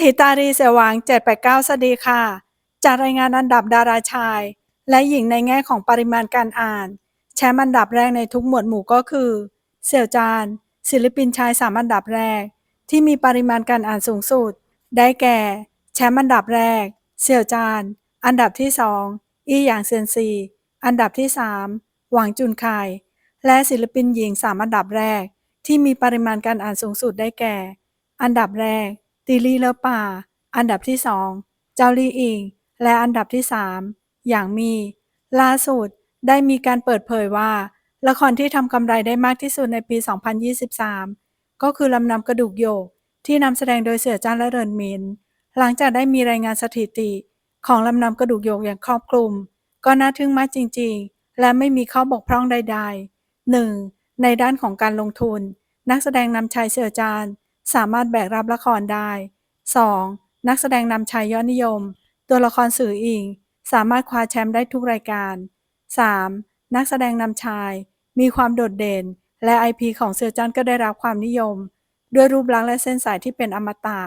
ถิตารีเสวัง789 สวัสดีค่ะ จากรายงานอันดับดาราชาย และหญิงในแง่ของปริมาณการอ่าน แชมป์อันดับแรกในทุกหมวดหมู่ก็คือ เสี่ยวจาน ศิลปินชายสามอันดับแรก ที่มีปริมาณการอ่านสูงสุด ได้แก่ แชมป์อันดับแรก เสี่ยวจาน อันดับที่สองอีหยางเซียนซี อันดับที่สามหวังจุนไคและศิลปินหญิงสามอันดับแรก ที่มีปริมาณการอ่านสูงสุดได้แก่ อันดับแรก ติลี่เลอป่า อันดับที่สองเจ้าลี่อิง และอันดับที่สามอย่างมี ล่าสุดได้มีการเปิดเผยว่า ละครที่ทำกำไรได้มากที่สุดในปี 2023 ก็คือลำนำกระดูกโยก ที่นำแสดงโดยเสือจ้านและเรินมิน หลังจากได้มีรายงานสถิติ ของลำนำกระดูกโยกอย่างครอบคลุม ก็น่าทึ่งมากจริง ๆ และไม่มีข้อบกพร่องใดๆ 1. ในด้านของการลงทุน นักแสดงนำชายเสือจาน สามารถแบกรับละครได้ 2. นักแสดงนำชายยอดนิยม ตัวละครสื่ออิง สามารถคว้าแชมป์ได้ทุกรายการ 3. นักแสดงนำชาย มีความโดดเด่น และ IP ของเสือจันก็ได้รับความนิยม ด้วยรูปลักษณ์และเส้นสายที่เป็นอมตะ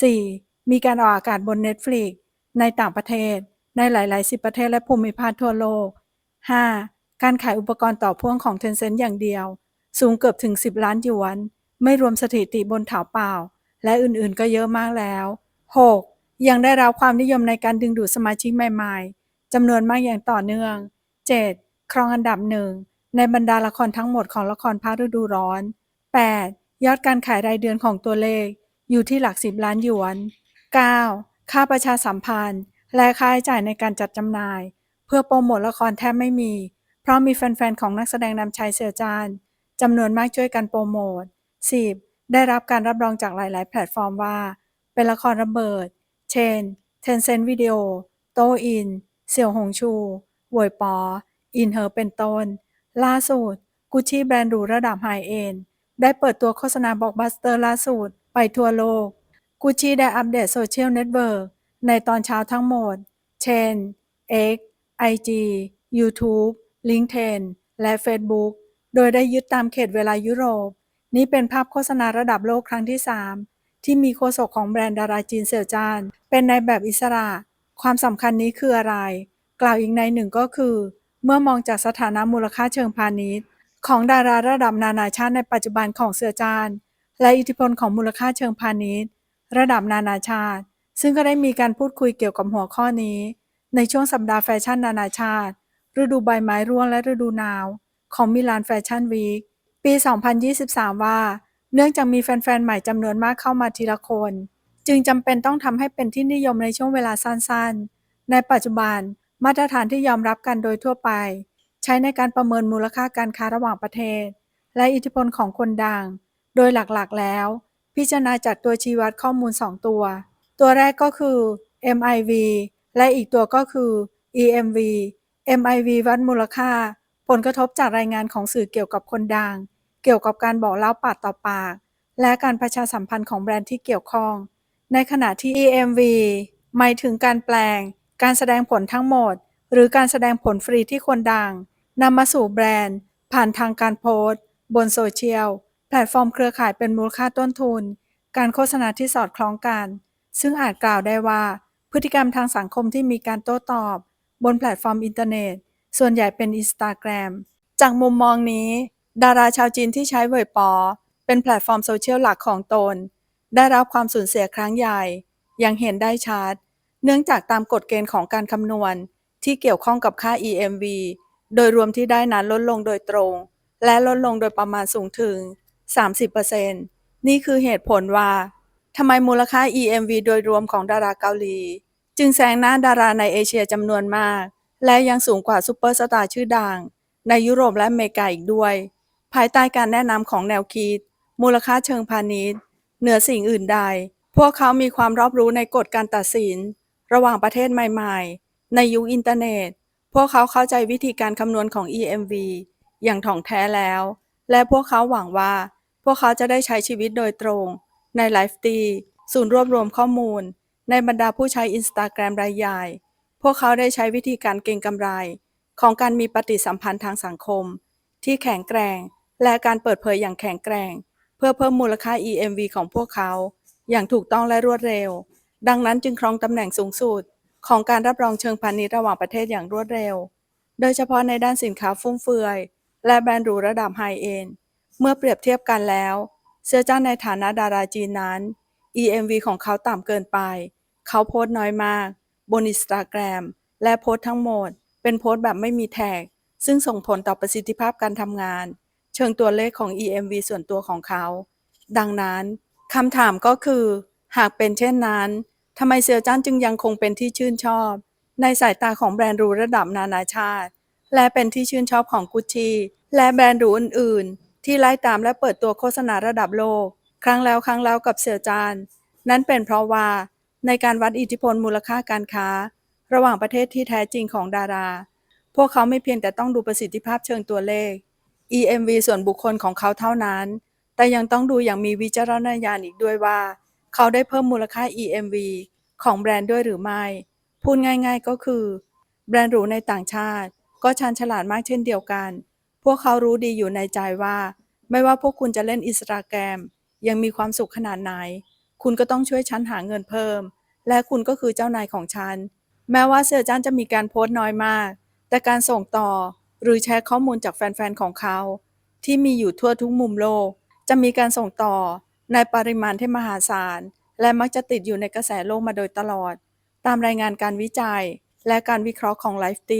4. มีการออกอากาศบน Netflix ในต่างประเทศ ในหลาย ๆ สิบประเทศและภูมิภาคทั่วโลก 5. การขายอุปกรณ์ต่อพ่วงของ Tencent อย่างเดียว สูงเกือบถึง 10 ล้านหยวน ไม่รวมสถิติบนถาวเปล่า และอื่นๆก็เยอะมากแล้ว 6. ยังได้รับความนิยมในการดึงดูดสมาชิกใหม่ๆจำนวนมากอย่างต่อเนื่อง 7. ครองอันดับหนึ่งในบรรดาละครทั้งหมดของละครภาคฤดูร้อน 8. ยอดการขายรายเดือนของตัวเลข อยู่ที่หลักสิบล้านหยวน 9. ค่าประชาสัมพันธ์ และค่าใช้จ่ายในการจัดจำหน่าย เพื่อโปรโมทละครแทบไม่มี เพราะมีแฟนๆ ของนักแสดงนำชายเสือจานจำนวนมากช่วยกันโปรโมท 10. ได้รับการรับรองจากหลาย ๆ แพลตฟอร์มว่า เป็นละครระเบิด เช่น Tencent Video โตอิน เสี่ยวหงชูหวยปอ อินเฮอเป็นต้น ล่าสุด กุชชี่แบรนด์หรูระดับไฮเอ็นได้เปิดตัวโฆษณาบล็อกบัสเตอร์ล่าสุด ไปทั่วโลก กุชชี่ได้อัปเดตโซเชียลเน็ตเวิร์กในตอนเช้าทั้งหมด เช่น X IG YouTube LinkedIn และ Facebook โดยได้ยึดตามเขตเวลายุโรป นี่เป็นภาพโฆษณาระดับโลกครั้งที่ 3 ที่มีโฆษกของแบรนด์ดาราจีนเสี่ยวจานเป็นในแบบอิสระ ความสำคัญนี้คืออะไร กล่าวอีกในหนึ่งก็คือ เมื่อมองจากสถานะมูลค่าเชิงพาณิชย์ ของดาราระดับนานาชาติในปัจจุบันของเสือจานและอิทธิพลของมูลค่าเชิงพาณิชย์ ระดับนานาชาติ ซึ่งก็ได้มีการพูดคุยเกี่ยวกับหัวข้อนี้ ในช่วงสัปดาห์แฟชั่นนานาชาติ ฤดูใบไม้ร่วงและฤดูหนาว ของมิลานแฟชั่นวีค ปี 2023 ว่า เนื่องจากมีแฟนๆ ใหม่จำนวนมากเข้ามาทีละคน จึงจำเป็นต้องทำให้เป็นที่นิยมในช่วงเวลาสั้นๆ ในปัจจุบันมาตรฐานที่ยอมรับกันโดยทั่วไป ใช้ในการประเมินมูลค่าการค้าระหว่างประเทศ และอิทธิพลของคนดัง โดยหลักๆ แล้ว พิจารณาจากตัวชี้วัดข้อมูล 2 ตัว ตัวแรกก็คือ MIV และอีกตัวก็คือ EMV MIV วัดมูลค่า ผลกระทบจากรายงานของสื่อเกี่ยวกับคนดัง เกี่ยวกับการบอกเล่าปากต่อปาก และการประชาสัมพันธ์ของแบรนด์ที่เกี่ยวข้อง ในขณะที่ EMV หมายถึงการแปลง การแสดงผลทั้งหมด หรือการแสดงผลฟรีที่คนดังนำมาสู่แบรนด์ ผ่านทางการโพสต์ บนโซเชียล แพลตฟอร์มเครือข่ายเป็นมูลค่าต้นทุน การโฆษณาที่สอดคล้องกัน ซึ่งอาจกล่าวได้ว่า พฤติกรรมทางสังคมที่มีการโต้ตอบบนแพลตฟอร์มอินเทอร์เน็ต ส่วนใหญ่เป็นอินสตาแกรมจากมุมมองนี้ ดาราชาวจีนที่ใช้เว่ยปอ เป็นแพลตฟอร์มโซเชียลหลักของตน ได้รับความสูญเสียครั้งใหญ่ย่างเห็นได้ชัด เนื่องจากตามกฎเกณฑ์ของการคำนวณ ที่เกี่ยวข้องกับค่า EMV โดยรวมที่ได้นั้นลดลงโดยตรง และลดลงโดยประมาณสูงถึง 30%นี่คือเหตุผลว่าทำไมมูลค่า EMV โดยรวมของดาราเกาหลี จึงแซงหน้าดาราในเอเชียจำนวนมาก และยังสูงกว่าซูเปอร์สตาร์ชื่อดัง ในยุโรปและอเมริกาอีกด้วย ภายใต้การแนะนำของแนวคิด มูลค่าเชิงพาณิชย์ เหนือสิ่งอื่นใด พวกเขามีความรอบรู้ในกฎการตัดสิน ระหว่างประเทศใหม่ๆ ในยุคอินเทอร์เน็ต พวกเขาเข้าใจวิธีการคำนวณของ EMV อย่างถ่องแท้แล้ว และพวกเขาหวังว่า พวกเขาจะได้ใช้ชีวิตโดยตรง ในไลฟ์ตีศูนย์รวบรวมข้อมูล ในบรรดาผู้ใช้อินสตาแกรมรายใหญ่ พวกเขาได้ใช้วิธีการเก็งกำไร ของการมีปฏิสัมพันธ์ทางสังคม ที่แข็งแกร่ง และการเปิดเผยอย่างแข็งแกร่ง เพื่อเพิ่มมูลค่า EMV ของพวกเขา อย่างถูกต้องและรวดเร็ว ดังนั้นจึงครองตำแหน่งสูงสุด ของการรับรองเชิงพาณิชย์ระหว่างประเทศอย่างรวดเร็ว โดยเฉพาะในด้านสินค้าฟุ่มเฟือย และแบรนด์หรูระดับไฮเอนด์เมื่อเปรียบเทียบกันแล้วเสื้อจ้าในฐานะดาราจีนนั้น EMV ของเขาต่ำเกินไป เขาโพสต์น้อยมาก บนอินสตาแกรมและโพสต์ทั้งหมด เป็นโพสต์แบบไม่มีแท็ก ซึ่งส่งผลต่อประสิทธิภาพการทำงาน เชิงตัวเลขของ EMV ส่วนตัวของเขา ดังนั้นคำถามก็คือ หากเป็นเช่นนั้นทำไมเซียวจ้านจึงยังคงเป็นที่ชื่นชอบ ในสายตาของแบรนด์หรูระดับนานาชาติ และเป็นที่ชื่นชอบของกุชชี่และแบรนด์หรูอื่น ๆ ที่ไล่ตามและเปิดตัวโฆษณาระดับโลก ครั้งแล้วครั้งเล่ากับเซียวจานนั่นเป็นเพราะว่า ในการวัดอิทธิพลมูลค่าการค้า ระหว่างประเทศที่แท้จริงของดารา พวกเขาไม่เพียงแต่ต้องดูประสิทธิภาพเชิงตัวเลข EMV ส่วนบุคคลของเขาเท่านั้น แต่ยังต้องดูอย่างมีวิจารณญาณอีกด้วยว่า เขาได้เพิ่มมูลค่า EMV ของแบรนด์ด้วยหรือไม่ พูดง่ายๆก็คือ แบรนด์หรูในต่างชาติ ก็ชันฉลาดมากเช่นเดียวกัน พวกเขารู้ดีอยู่ในใจว่า ไม่ว่าพวกคุณจะเล่นอินสตาแกรมยังมีความสุขขนาดไหน คุณก็ต้องช่วยฉันหาเงินเพิ่ม และคุณก็คือเจ้านายของฉัน แม้ว่าเสี่ยวจ้านจะมีการโพสต์น้อยมาก แต่การส่งต่อหรือแชร์ข้อมูลจากแฟนๆของเขา ที่มีอยู่ทั่วทุกมุมโลก จะมีการส่งต่อในปริมาณที่มหาศาล และมักจะติดอยู่ในกระแสโลกมาโดยตลอด ตามรายงานการวิจัย และการวิเคราะห์ของ l i f e d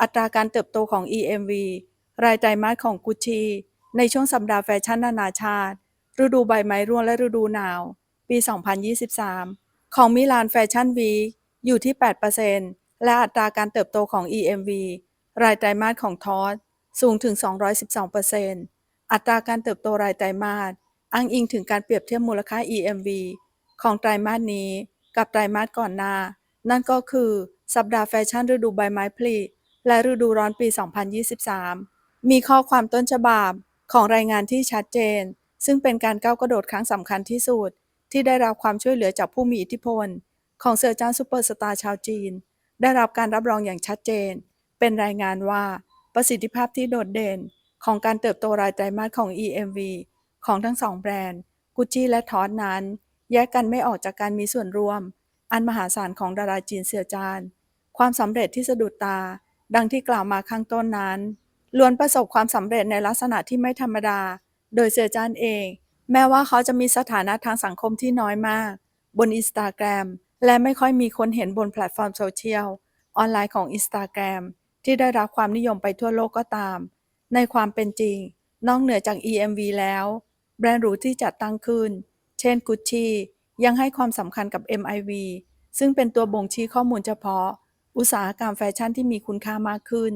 อัตราการเติบโตของ EMV รายไตรมาสของกุชชีในช่วงสัปดาห์แฟชั่นนานาชาติ ฤดูใบไม้ร่วงและฤดูหนาว ปี 2023 ของมิลานแฟชั่นวีอยู่ที่ 8%และอัตราการเติบโตของ EMV รายไตรมาสของทอสสูงถึง 212%อัตราการเติบโตรายไตรมาสอ้างอิงถึงการเปรียบเทียบมูลค่า EMV ของไตรมาสนี้กับไตรมาสก่อนหน้า นั่นก็คือสัปดาห์แฟชั่นฤดูใบไม้ผลิและฤดูร้อนปี 2023 มีข้อความต้นฉบับของรายงานที่ชัดเจน ซึ่งเป็นการก้าวกระโดดครั้งสำคัญที่สุด ที่ได้รับความช่วยเหลือจากผู้มีอิทธิพล ของเซอร์จานซูเปอร์สตาร์ชาวจีน ได้รับการรับรองอย่างชัดเจน เป็นรายงานว่าประสิทธิภาพที่โดดเด่น ของการเติบโตรายไตรมาสของ EMV ของทั้งสองแบรนด์ กุชชี่และทอสนั้น แยกกันไม่ออกจากการมีส่วนร่วม อันมหาศาลของดาราจีนเสี่ยวจาน ความสำเร็จที่สะดุดตา ดังที่กล่าวมาข้างต้นนั้นล้วนประสบความสำเร็จในลักษณะที่ไม่ธรรมดา โดยเสี่ยวจานเอง แม้ว่าเขาจะมีสถานะทางสังคมที่น้อยมาก บนอินสตาแกรมและไม่ค่อยมีคนเห็นบนแพลตฟอร์มโซเชียล ออนไลน์ของอินสตาแกรมที่ได้รับความนิยมไปทั่วโลกก็ตาม ในความเป็นจริง นอกเหนือจาก EMV แล้ว แบรนด์หรูที่จัดตั้งขึ้น เช่นกุชชี่ยังให้ความสำคัญกับ MIV ซึ่งเป็นตัวบ่งชี้ข้อมูลเฉพาะ อุตสาหกรรมแฟชั่นที่มีคุณค่ามากขึ้น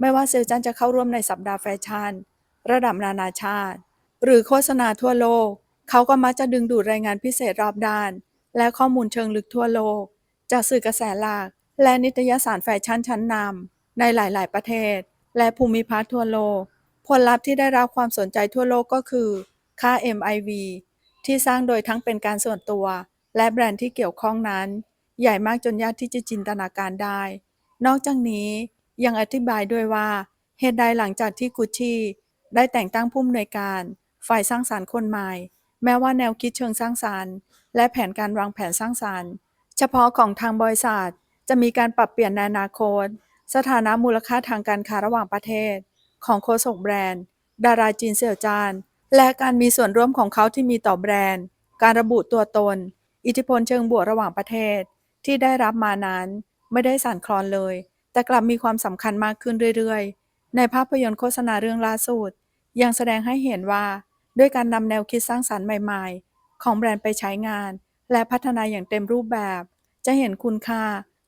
ไม่ว่าเซลจันจะเข้าร่วมในสัปดาห์แฟชั่น ระดับนานาชาติ หรือโฆษณาทั่วโลก เขาก็มักจะดึงดูดรายงานพิเศษรอบด้าน และข้อมูลเชิงลึกทั่วโลก จากสื่อกระแสหลัก และนิตยสารแฟชั่นชั้นนำในหลาย ๆ ประเทศ และภูมิภาคทั่วโลก ผลลัพธ์ที่ได้รับความสนใจทั่วโลกก็คือ ค่า MIV ที่สร้างโดยทั้งเป็นการส่วนตัว และแบรนด์ที่เกี่ยวข้องนั้น ใหญ่มากจนยากที่จะจินตนาการได้ นอกจากนี้ยังอธิบายด้วยว่าเหตุใดหลังจากที่กุชชี่ได้แต่งตั้งผู้อำนวยการ ฝ่ายสร้างสารรค์คนใหม่ แม้ว่าแนวคิดเชิงสร้างสารรค์ และแผนการวางแผนสร้างสารรค์ เฉพาะของทางบริษัทจะมีการปรับเปลี่ยนในอนาคต สถานะมูลค่าทางการค้าระหว่างประเทศ ของโคศกแบรนด์ ดาราจีนเสี่ยวจาน และการมีส่วนร่วมของเขาที่มีต่อแบรนด์ การระบุตัวตน อิทธิพลเชิงบวกระหว่างประเทศ ที่ได้รับมานั้นไม่ได้สั่นคลอนเลย แต่กลับมีความสำคัญมากขึ้นเรื่อยๆ ในภาพยนตร์โฆษณาเรื่องล่าสุดยังแสดงให้เห็นว่า ด้วยการนำแนวคิดสร้างสรรค์ใหม่ ๆ ของแบรนด์ไปใช้งาน และพัฒนาอย่างเต็มรูปแบบ จะเห็นคุณค่า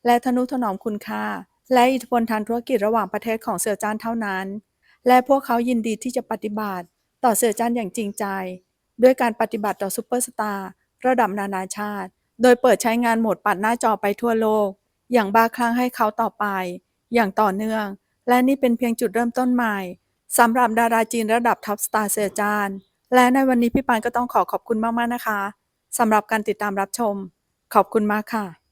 และทนุถนอมคุณค่า และอิทธิพลทางธุรกิจระหว่างประเทศของเสี่ยวจานเท่านั้น และพวกเขายินดีที่จะปฏิบัติ ต่อเสี่ยวจานอย่างจริงใจ ด้วยการปฏิบัติต่อซูเปอร์สตาร์ระดับนานาชาติ โดยเปิดใช้งานโหมดปัดหน้าจอไปทั่วโลก อย่างบ้าคลั่งให้เขาต่อไป อย่างต่อเนื่อง และนี่เป็นเพียงจุดเริ่มต้นใหม่สำหรับดาราจีนระดับท็อปสตาร์เสี่ยวจาน และในวันนี้พี่ปานก็ต้องขอขอบคุณมาก ๆ นะคะสำหรับการติดตามรับชม ขอบคุณมากค่ะ